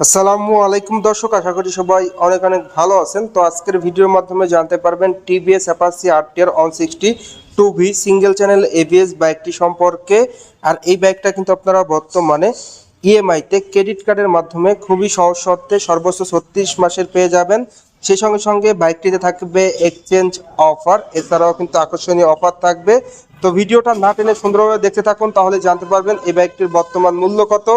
আসসালামু আলাইকুম দর্শক, আশা করি সবাই অনেক অনেক ভালো আছেন। তো আজকের ভিডিওর মাধ্যমে জানতে পারবেন TVS Apache RTR one sixty two V single channel ABS বাইকটি সম্পর্কে। আর এই বাইকটা কিন্তু আপনারা বর্তমানে ইএমআইতে ক্রেডিট কার্ডের মাধ্যমে খুবই সহজ শর্তে সর্বোচ্চ ছত্রিশ মাসের পেয়ে যাবেন। সেই সঙ্গে সঙ্গে বাইকটিতে থাকবে এক্সচেঞ্জ অফার এছাড়াও কিন্তু আকর্ষণীয় অফার থাকবে। তো ভিডিওটা না টেনে সুন্দরভাবে দেখতে থাকুন, তাহলে জানতে পারবেন এই বাইকটির বর্তমান মূল্য কত।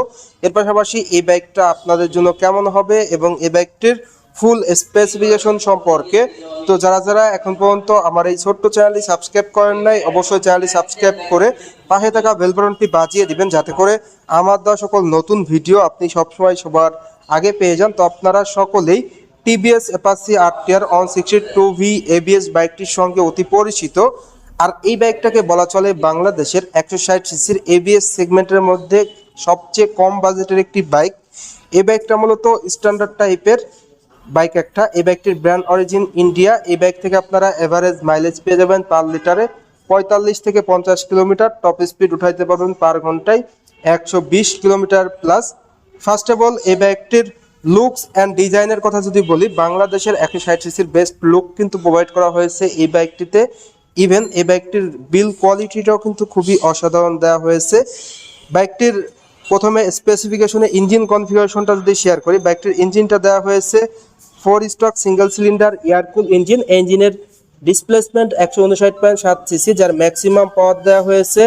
এর পাশাপাশি এই বাইকটা আপনাদের জন্য কেমন হবে এবং এই বাইকটির ফুল স্পেসিফিকেশন সম্পর্কে। তো যারা যারা এখন পর্যন্ত আমার এই ছোট্ট চ্যানেলটি সাবস্ক্রাইব করেন নাই, অবশ্যই চ্যানেলটি সাবস্ক্রাইব করে পাশে থাকা বেল বাটনটি বাজিয়ে দিবেন, যাতে করে আমার দেওয়া সকল নতুন ভিডিও আপনি সবসময় সবার আগে পেয়ে যান। তো আপনারা সকলেই TVS Apache RTR one sixty two V ABS বাইকটির সঙ্গে অতি পরিচিত। আর এই বাইকটাকে বলা চলে বাংলাদেশের একশো ষাট সিসির এবিএস সেগমেন্টের মধ্যে সবচেয়ে কম বাজেটের একটি বাইক। এই বাইকটা মূলত স্ট্যান্ডার্ড টাইপের বাইক একটা। এই বাইকটির ব্র্যান্ড অরিজিন ইন্ডিয়া। এই বাইক থেকে আপনারা এভারেজ মাইলেজ পেয়ে যাবেন পার লিটারে পঁয়তাল্লিশ থেকে পঞ্চাশ কিলোমিটার। টপ স্পিড উঠাইতে পারবেন পার ঘন্টায় একশো বিশ kilometre plus. First of all, এই বাইকটির লুকস অ্যান্ড ডিজাইনের কথা যদি বলি, বাংলাদেশের একশো ষাট সিসির বেস্ট লুক কিন্তু প্রোভাইড করা হয়েছে এই বাইকটিতে ইভেন এই বাইকটির বিল কোয়ালিটিটাও কিন্তু খুবই অসাধারণ দেওয়া হয়েছে। বাইকটির প্রথমে স্পেসিফিকেশনে ইঞ্জিন কনফিগারেশনটা যদি শেয়ার করি বাইকটির ইঞ্জিনটা দেওয়া হয়েছে four stroke single cylinder air cool engine ইঞ্জিনের ডিসপ্লেসমেন্ট একশো উনষাট পয়েন্ট সাত সিসি যার ম্যাক্সিমাম পাওয়ার দেওয়া হয়েছে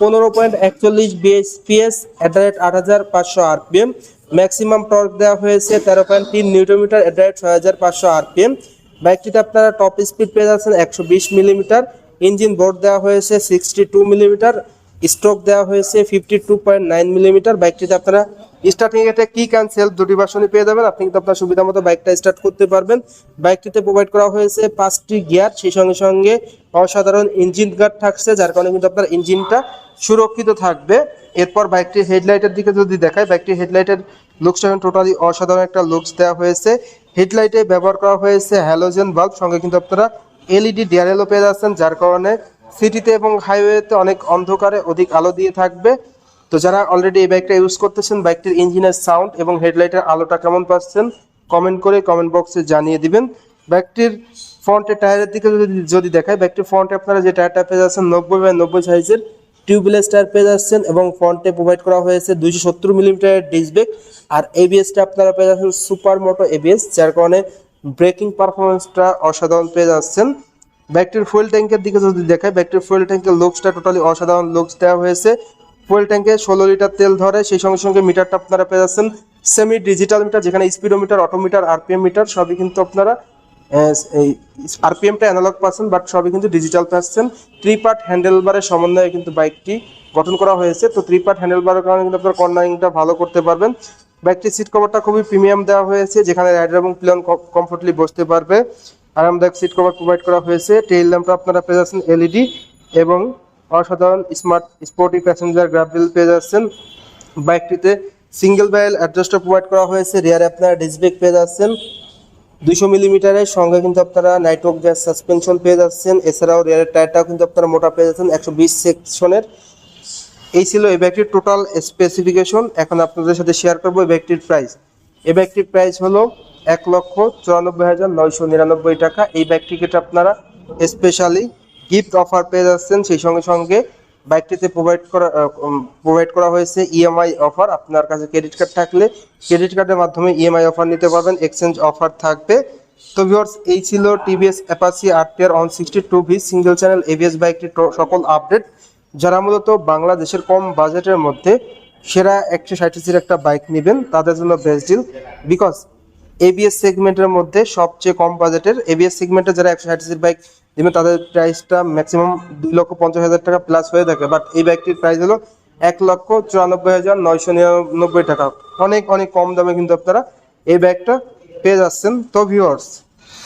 পনেরো পয়েন্ট একচল্লিশ বিএসপিএস অ্যাট দ্য রেট আট হাজার পাঁচশো আরপিএম ম্যাক্সিমাম টর্ক দেওয়া হয়েছে তেরো পয়েন্ট তিন নিউটোমিটার রেট ছয় হাজার পাঁচশো আরপিএম। বাইকটিতে আপনারা টপ স্পিড পেয়ে যাচ্ছেন একশো বিশ মিলিমিটার। ইঞ্জিন বোর্ড দেওয়া হয়েছে সিক্সটি টু মিলিমিটার। স্ট্রোক দেওয়া হয়েছে fifty two point nine millimetre বাইকটিতে আপনারা স্টার্টিং এটা কিক অ্যান্ড সেলফ দুটি ভার্সনই পেয়ে যাবেন। আপনি কিন্তু আপনার সুবিধা মতো বাইকটা স্টার্ট করতে পারবেন। বাইকটিতে প্রোভাইড করা হয়েছে পাঁচটি গিয়ার সেই সঙ্গে সঙ্গে অসাধারণ ইঞ্জিন গার্ড থাকছে, যার কারণে কিন্তু আপনার ইঞ্জিনটা সুরক্ষিত থাকবে। এরপর বাইকটির হেডলাইটের দিকে যদি দেখায় বাইকটির হেডলাইটের লুকসটা টোটালি অসাধারণ একটা লুকস দেওয়া হয়েছে। হেডলাইটে ব্যবহার করা হয়েছে হ্যালোজেন বাল্ব সঙ্গে কিন্তু আপনারা এলইডি ডিআরএলও পেয়ে যাচ্ছেন, যার কারণে সিটিতে এবং হাইওয়েতে অনেক অন্ধকারে অধিক আলো দিয়ে থাকবে। তো যারা অলরেডি এই বাইকটা ইউজ করতেছেন বাইকটির ইঞ্জিনের সাউন্ড এবং হেডলাইটের আলোটা কেমন পাচ্ছেন কমেন্ট করে কমেন্ট বক্সে জানিয়ে দিবেন। বাইকটির ফ্রন্টের টায়ারের দিকে যদি যদি দেখায় বাইকটির ফ্রন্টে আপনারা যে টায়ারটা পেয়ে যাচ্ছেন, নব্বই বাই নব্বই সাইজের টিউবলেস টায়ার পেয়ে যাচ্ছেন এবং ফ্রন্টে প্রোভাইড করা হয়েছে দুইশো সত্তর মিলিমিটারের ডিস্ক ব্রেক আর এবিএসটা আপনারা পেয়ে যাচ্ছেন সুপার মোটো এবিএস যার কারণে ব্রেকিং পারফরমেন্সটা অসাধারণ পেয়ে যাচ্ছেন। ব্যাকটির ফুয়েল ট্যাঙ্কের দিকে যদি দেখায় ব্যাকটির ফুয়েল ট্যাঙ্কের লুকসটা টোটালি অসাধারণ লুকস দেওয়া হয়েছে। ফুয়েল ট্যাঙ্কে ষোলো লিটার তেল ধরে, সেই সঙ্গে সঙ্গে মিটারটা আপনারা পেয়ে যাচ্ছেন। সেমি ডিজিটাল মিটার, যেখানে স্পিডোমিটার অটোমিটার আরপিএম মিটার, সবই কিন্তু আপনারা এই আরপিএমটা অ্যানালগ পাচ্ছেন, বাট সবই কিন্তু ডিজিটাল পাচ্ছেন। থ্রি পার্ট হ্যান্ডেলবারের সমন্বয়ে কিন্তু বাইকটি গঠন করা হয়েছে। তো থ্রি পার্ট হ্যান্ডেলবারের কারণে কিন্তু আপনার কর্নারিংটা ভালো করতে পারবেন। বাইকটির সিট কভারটা খুবই প্রিমিয়াম দেওয়া হয়েছে, যেখানে রাইডার এবং প্লেন কমফোর্টলি বসতে পারবে। আরামদায়ক সিট কভার প্রোভাইড করা হয়েছে। টেইল ল্যাম্পটা আপনারা পেয়ে যাচ্ছেন এলইডি এবং অসাধারণ স্মার্ট স্পোর্টি প্যাসেঞ্জার গ্রাফিল পেয়ে যাচ্ছেন। বাইকটিতে সিঙ্গেল ব্যারেল অ্যাডজাস্টার প্রোভাইড করা হয়েছে। রিয়ারে আপনারা ডিসব্রেক পেয়ে যাচ্ছেন। দুইশো মিলিমিটারের সঙ্গে কিন্তু আপনারা নাইট্রোক গ্যাস সাসপেনশন পেয়ে যাচ্ছেন। এছাড়াও রিয়ারের টায়ারটাও কিন্তু আপনারা মোটা পেয়ে যাচ্ছেন একশো বিশ সেকশনের এই ছিল এই ব্যাগটির টোটাল স্পেসিফিকেশন এখন আপনাদের সাথে শেয়ার করব এই ব্যাগটির প্রাইস এই ব্যাগটির প্রাইস হলো এক লক্ষ চুরানব্বই হাজার নয়শো নিরানব্বই টাকা। এই ব্যাগটিকে আপনারা স্পেশালি গিফট অফার পেয়ে যাচ্ছেন। সেই সঙ্গে সঙ্গে বাইকটিতে প্রোভাইড করা প্রোভাইড করা হয়েছে ইএমআই অফার আপনার কাছে ক্রেডিট কার্ড থাকলে ক্রেডিট কার্ডের মাধ্যমে ইএমআই অফার নিতে পারবেন। এক্সচেঞ্জ অফার থাকবে। তো ভিউয়ার্স এই ছিল TVS Apache RTR one sixty two V single channel ABS বাইকটির সকল আপডেট যারা মূলত বাংলাদেশের কম বাজেটের মধ্যে সেরা একশো ষাট একটা বাইক নেবেন, তাদের জন্য বেস্ট ডিল বিকজ এবিএস সেগমেন্টের মধ্যে সবচেয়ে কম বাজেটের এবিএস সেগমেন্টে যারা একশো ষাট বাইক নেবেন তাদের প্রাইসটা ম্যাক্সিমাম দুই লক্ষ পঞ্চাশ হাজার টাকা প্লাস হয়ে থাকে। বাট এই বাইকটির প্রাইস হলো এক লক্ষ চুরানব্বই হাজার নয়শো নিরানব্বই টাকা। অনেক অনেক কম দামে কিন্তু আপনারা এই ব্যাগটা পেয়ে যাচ্ছেন। তো ভিউয়ার্স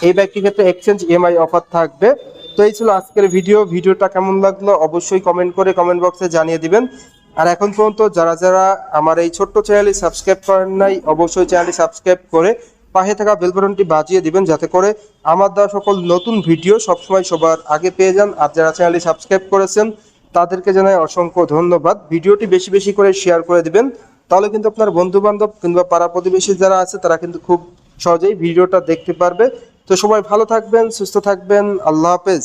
এই ব্যাগটির ক্ষেত্রে এক্সচেঞ্জ ইএমআই অফার থাকবে। তো এই ছিল আজকের ভিডিও ভিডিওটা কেমন লাগল অবশ্যই কমেন্ট করে কমেন্ট বক্সে জানিয়ে দিবেন। আর এখন পর্যন্ত যারা যারা আমার এই ছোট্ট চ্যানেলটি সাবস্ক্রাইব করেন নাই, অবশ্যই চ্যানেলটি সাবস্ক্রাইব করে পাশে থাকা বেলবটনটি বাজিয়ে দিবেন যাতে করে আমার দেওয়া সকল নতুন ভিডিও সবসময় সবার আগে পেয়ে যান। আর যারা চ্যানেলটি সাবস্ক্রাইব করেছেন, তাদেরকে জানাই অসংখ্য ধন্যবাদ। ভিডিওটি বেশি বেশি করে শেয়ার করে দিবেন। তাহলে কিন্তু আপনার বন্ধু বান্ধব কিংবা পাড়া প্রতিবেশী যারা আছে, তারা কিন্তু খুব সহজেই ভিডিওটা দেখতে পারবে। তো সবাই ভালো থাকবেন, সুস্থ থাকবেন। আল্লাহ হাফেজ।